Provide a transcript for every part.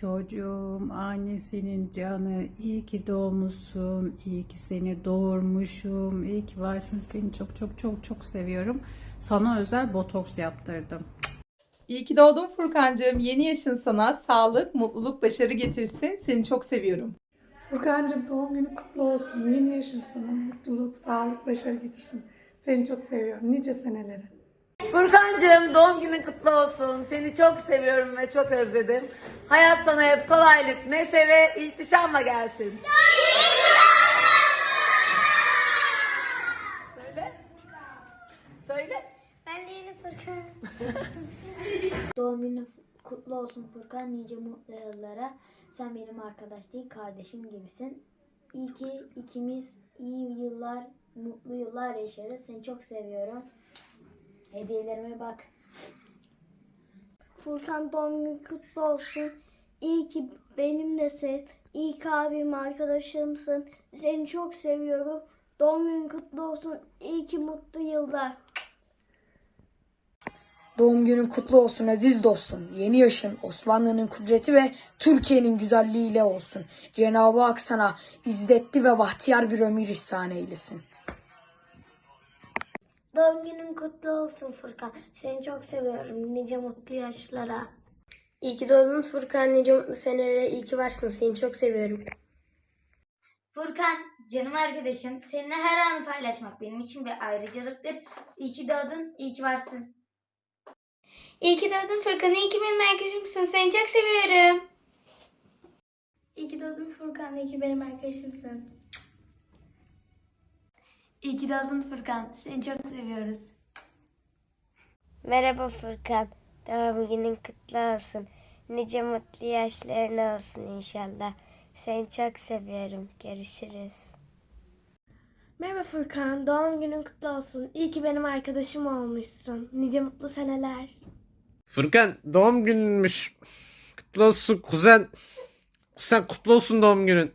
Çocuğum annesinin canı iyi ki doğmuşsun, iyi ki seni doğurmuşum, iyi ki varsın seni çok çok çok çok seviyorum. Sana özel botoks yaptırdım. İyi ki doğdun Furkancığım. Yeni yaşın sana sağlık, mutluluk, başarı getirsin. Seni çok seviyorum. Furkan'cığım doğum günü kutlu olsun. Yeni yaşın sana mutluluk, sağlık, başarı getirsin. Seni çok seviyorum. Nice senelere. Furkancığım doğum günün kutlu olsun. Seni çok seviyorum ve çok özledim. Hayat sana hep kolaylık, neşe ve ihtişamla gelsin. Söyle. Söyle. Ben de yeni Furkan. Doğum günün kutlu olsun Furkan. Nice mutlu yıllara. Sen benim arkadaş değil kardeşim gibisin. İyi ki ikimiz iyi yıllar, mutlu yıllar yaşarız. Seni çok seviyorum. Hediyelerime bak. Furkan doğum günün kutlu olsun. İyi ki benimlesin. İyi ki abim arkadaşımsın. Seni çok seviyorum. Doğum günün kutlu olsun. İyi ki mutlu yıllar. Doğum günün kutlu olsun aziz dostum. Yeni yaşın Osmanlı'nın kudreti ve Türkiye'nin güzelliğiyle olsun. Cenab-ı Hak sana izzetli ve bahtiyar bir ömür ihsan eylesin. Doğum günün kutlu olsun Furkan. Seni çok seviyorum. Nice mutlu yaşlara. İyi ki doğdun Furkan. Nice mutlu senelere iyi ki varsın. Seni çok seviyorum. Furkan, canım arkadaşım. Seninle her anı paylaşmak benim için bir ayrıcalıktır. İyi ki doğdun, iyi ki varsın. İyi ki doğdun Furkan. İyi ki benim arkadaşımsın. Seni çok seviyorum. İyi ki doğdun Furkan. İyi ki benim arkadaşımsın. İyi ki doğdun Furkan. Seni çok seviyoruz. Merhaba Furkan. Doğum günün kutlu olsun. Nice mutlu yaşların olsun inşallah. Seni çok seviyorum. Görüşürüz. Merhaba Furkan. Doğum günün kutlu olsun. İyi ki benim arkadaşım olmuşsun. Nice mutlu seneler. Furkan doğum gününmüş. Kutlu olsun kuzen. Kuzen kutlu olsun doğum günün.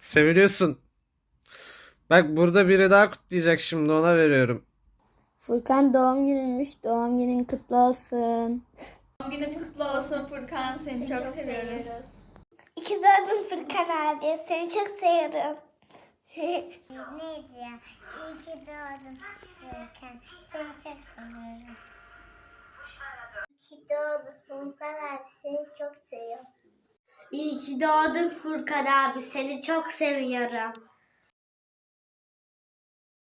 Seviliyorsun. Bak burada biri daha kutlayacak şimdi ona veriyorum. Furkan doğum gününmüş. Doğum günün kutlu olsun. Doğum günün kutlu olsun Furkan. Seni, çok, seviyoruz. İyi ki doğdun Furkan abi. Seni çok seviyorum. Neydi ya? İyi ki doğdun Furkan. Seni çok seviyorum. İyi ki doğdun Furkan abi. Seni çok seviyorum. İyi ki doğdun Furkan abi. Seni çok seviyorum.